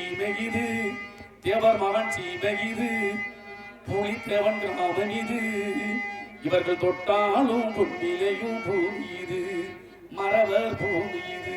சீமகிது தேவர் மகன் சீமகிது இது புலித்தேவன் கிராமன் இது. இவர்கள் தொட்டாலும் பொன்னிலையும் பூமி இது மறவர் பூமி இது.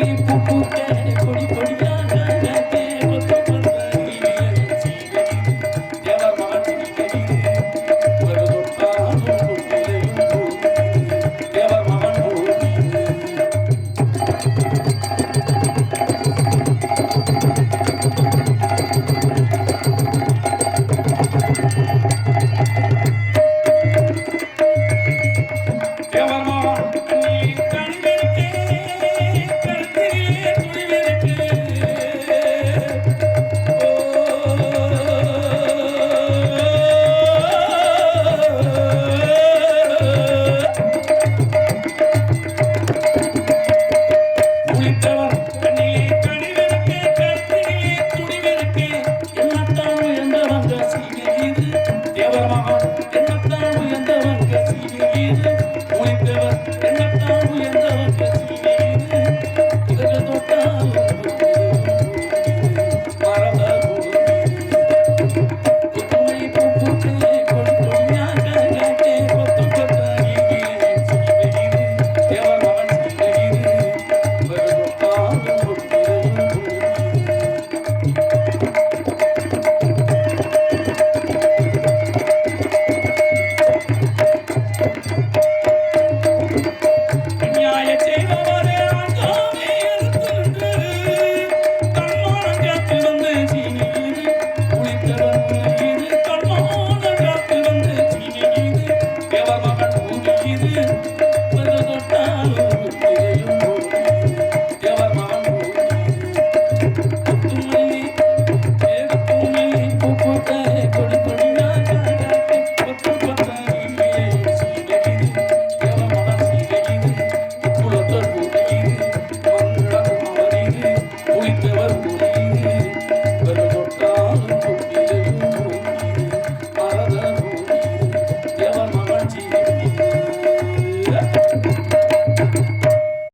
பூத்த கொடி கொடியா